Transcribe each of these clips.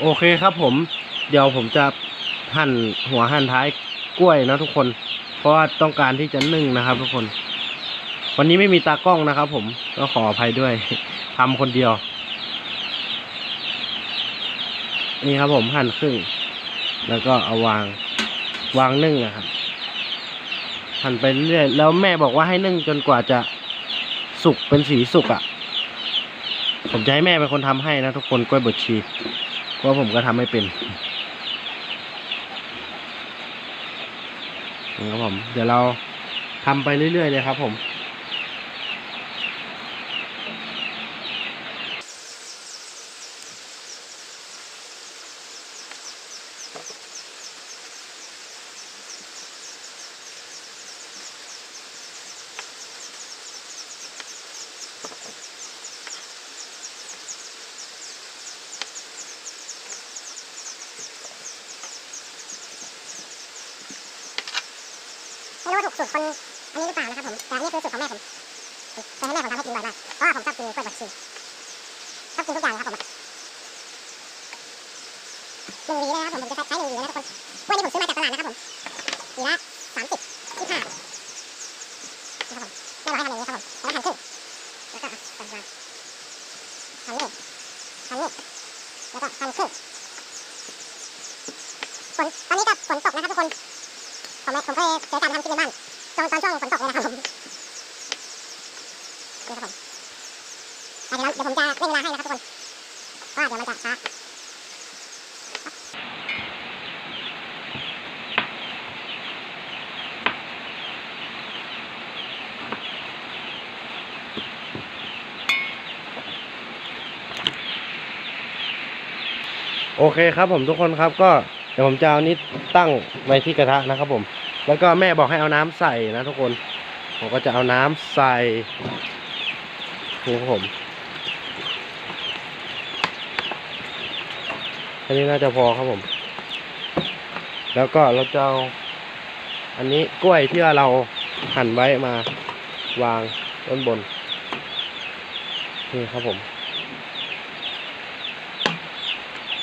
โอเคครับผม เดี๋ยวผมจะหั่นหัวหั่นท้ายกล้วยนะทุกคน เพราะว่าต้องการที่จะนึ่งนะครับทุกคน วันนี้ไม่มีตากล้องนะครับ ผมก็ขออภัยด้วยทำคนเดียว นี่ครับผมหั่นครึ่ง แล้วก็เอาวางวางนึ่งอะครับหั่นไปเรื่อยแล้วแม่บอกว่าให้นึ่งจนกว่าจะสุกเป็นสีสุกอะผมจะให้แม่เป็นคนทำให้นะทุกคนกล้วยบดชี เพราะผมก็ทำไม่เป็นนะครับผม เดี๋ยวเราทำไปเรื่อยๆเลยครับผม ไม่รู้ว่าถูกสูตรคนอันนี้หรือเปล่านะครับผม แต่อันนี้คือสูตรของแม่ผมเคยให้แม่ผมทำให้กินบ่อยมากเพราะว่าผมชอบกินกล้วยบวชีชอบกินทุกอย่างนะครับผมหนึ่งวีนะครับผมผมจะใช้หนึ่งวีนะทุกคนกล้วยนี่ผมซื้อมาจากตลาดนะครับผมหวีละสามสิบยี่ห้านะครับผมแม่บอกให้ทำอย่างนี้ครับผมแล้วหั่นครึ่งแล้วก็อะวางหั่นนี่หั่นนี่แล้วก็หั่นครึ่งฝนตอนนี้ก็ฝนตกนะครับทุกคน ผมผมเคยเจอการทำกินในบ้านตอนตอนช่วงฝนตกเลยนะครับผมนี่ครับผมเดี๋ยวเดี๋ยวผมจะเร่งเวลาให้นะครับทุกคนว่าเดี๋ยวมันจะช้าโอเคครับผมทุกคนครับก็ ดี๋ยวผมจะเอานี้ตั้งไว้ที่กระทะนะครับผม แล้วก็แม่บอกให้เอาน้ำใส่นะทุกคน ผมก็จะเอาน้ำใส่นี่ครับผมอันนี้น่าจะพอครับผม แล้วก็เราจะเอาอันนี้กล้วยที่เราหั่นไว้มาวางด้านบน นี่ครับผม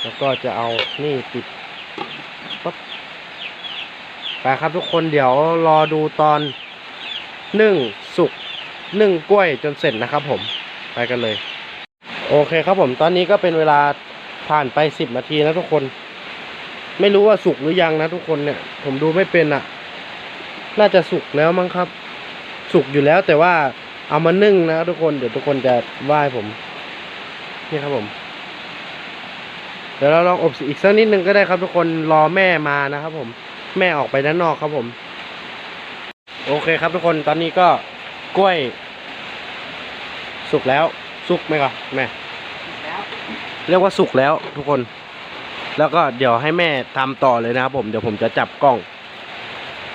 แล้วก็จะเอานี่ปิด ไปครับทุกคนเดี๋ยวรอดูตอนนึ่งสุกนึ่งกล้วยจนเสร็จนะครับผมไปกันเลย โอเคครับผมตอนนี้ก็เป็นเวลาผ่านไปสิบนาทีนะทุกคน ไม่รู้ว่าสุกหรือยังนะทุกคนเนี่ย ผมดูไม่เป็นอะ่ะ น่าจะสุกแล้วมั้งครับ สุกอยู่แล้วแต่ว่าเอามานึ่งนะทุกคนเดี๋ยวทุกคนจะไหว้ผม นี่ครับผม เดี๋ยวเราลองอบอีกสักนิดนึงก็ได้ครับทุกคนรอแม่มานะครับผม แม่ออกไปด้านนอกครับผม โอเคครับทุกคนตอนนี้ก็กล้วย สุกแล้วสุกไหมครับแม่แล้วเรียกว่าสุกแล้วทุกคน แล้วก็เดี๋ยวให้แม่ทำต่อเลยนะครับผมเดี๋ยวผมจะจับกล้อง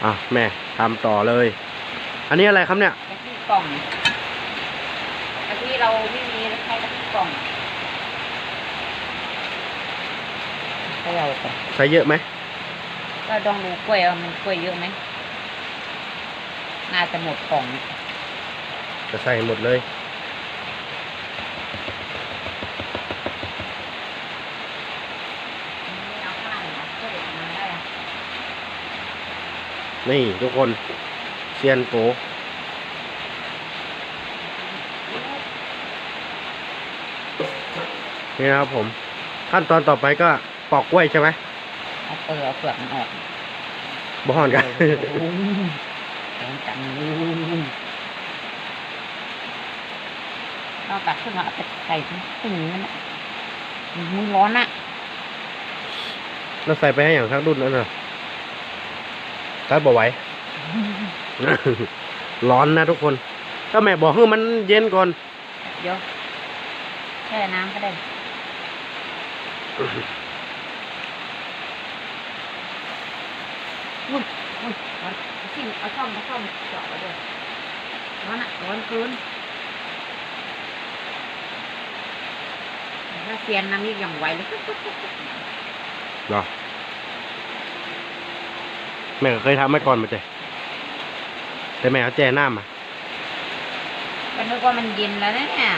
อะแม่ทำต่อเลย อันนี้อะไรครับเนี่ยกะทิกล่องกะทิเราไม่มีแล้วใช้กะทิกล่องเขย่าก่อนใช้เยอะไหม ก็ต้องดูกล้วยว่ามันกล้วยเยอะไหมน่าจะหมดกล่องเนี่ยจะใส่หมดเลยไม่เอาข้างเหรอก็เด็กมาได้อะนี่ทุกคนเซียนโกนี่นะครับผม ขั้นตอนต่อไปก็ปอกกล้วยใช่ไหม เอาเปลือกเอาเปลือกมันออกบ่ฮอนกันร้อนจังเราตักขึ้นมาเอาไปใส่ถุงมันน่ะมือร้อนอะเราใส่ไปให้อย่างทักรุ่นนั่นน่ะทัดบ่ไหวร้อนนะทุกคนถ้าแม่บอกให้มันเย็นก่อน เดี๋ยวแช่น้ำก็ได้ อุ้ยอุ้ยร้อนชิมเอาช่อมเอาช่อมเจาะไว้ด้วยร้อนอะร้อนเกินถ้าเซียนน้ำนี่อย่างไวเลยเหรอแม่ก็เคยทำมาก่อนมาเจแต่แม่เอาแจน้ำมาก็นึกว่ามันเย็นแล้วนะเนี่ย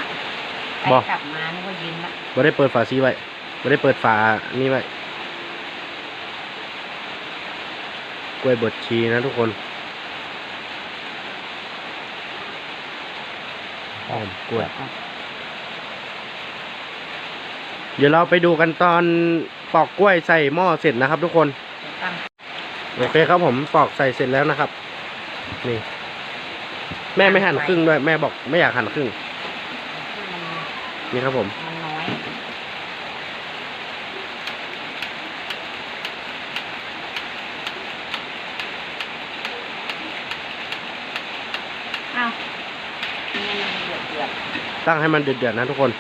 ไปบอกกลับมานึกว่าเย็นละบ่ได้เปิดฝาซีไว้เไม่ได้เปิดฝานี่ไว้ กล้วยบดชีนะทุกคนหอมกล้วย เดี๋ยวเราไปดูกันตอนปอกกล้วยใส่หม้อเสร็จนะครับ ทุกคนตั้งโอเคครับผมปอกใส่เสร็จแล้วนะครับ นี่ แม่ไม่หั่นครึ่งด้วยแม่บอกไม่อยากหั่นครึ่งมันนี่ครับผม มันน้อยอ้าวนี่มันเดือดเดือด ตั้งให้มันเดือดๆนะทุกคน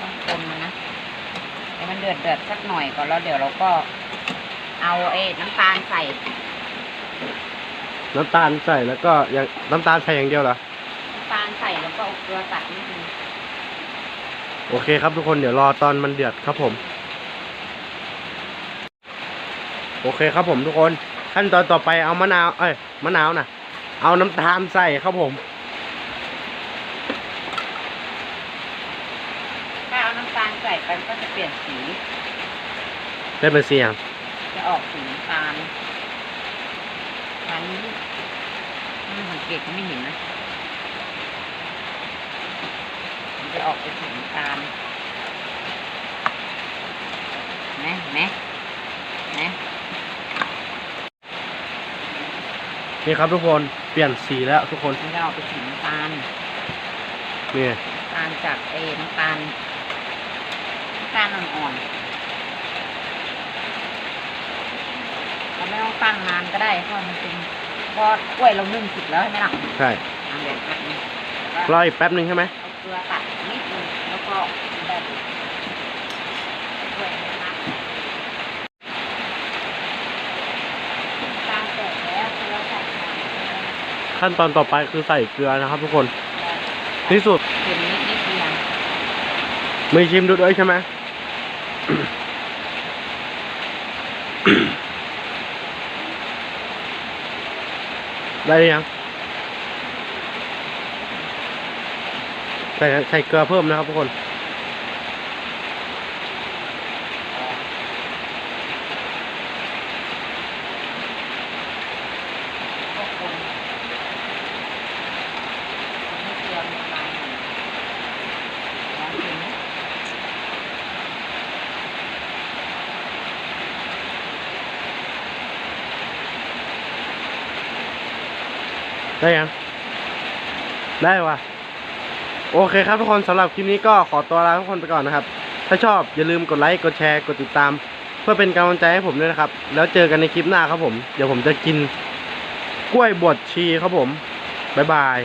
ต้องคนมันนะให้มันเดือดเดือดสักหน่อยก่อนแล้วเดี๋ยวเราก็เอาเอ้น้ำตาลใส่ น้ำตาลใส่แล้วก็ยังน้ำตาลใส่อย่างเดียวเหรอน้ำตาลใส่แล้วก็เอาเกลือตัดนิดนึง โอเคครับทุกคนเดี๋ยวรอตอนมันเดือดครับผม โอเคครับผมทุกคน ขั้นตอนต่อไปเอามะนาว เอ้ยมะนาวนะเอาน้ำตาลใส่ครับผมถ้าเอาน้ำตาลใส่ไปมันก็จะเปลี่ยนสี ได้เป็นเสียงจะออกสีน้ำตาลอันนี้มันสังเกตก็ไม่เห็นนะมันจะ ออกเป็นสีน้ำตาลเห็นไหมเห็นไหมเห็นไหมนี่ครับทุกคนเปลี่ยนสีแล้วทุกคนมันจะออกเป็นสีน้ำตาลนี่น้ำตาลจากเอน้ำตาลน้ำตาลอ่อนๆเราไม่ต้องตั้งนานก็ได้เพราะมันเป็นเพราะกล้วยเรานึ่งสุกแล้วใช่ไหมล่ะใช่ทำแบบแป๊บนึงรออีกแป๊บหนึ่งใช่ไหมเอาเกลือตัดนิดนึงแล้วก็แบบกล้วยนะคะตามแตกแล้วเกลือใส่หน่อย ขั้นตอนต่อไปคือใส่เกลือนะครับ ทุกคนที่สุดเค็มนิดนิดเดียวมีชิมดูด้วยใช่ไหมได้หรือยังใส่ใส่เกลือเพิ่มนะครับทุกคน ก็คนให้เกลือมันละลายหน่อยลองชิมนะ ได้ยัง ได้วะโอเคครับทุกคนสำหรับคลิปนี้ก็ขอตัวลาทุกคนไปก่อนนะครับ ถ้าชอบอย่าลืมกดไลค์ กดแชร์ กดติดตาม เพื่อเป็นกำลังใจให้ผมด้วยนะครับ แล้วเจอกันในคลิปหน้าครับผม เดี๋ยวผมจะกินกล้วยบวชชีครับผม บ๊ายบาย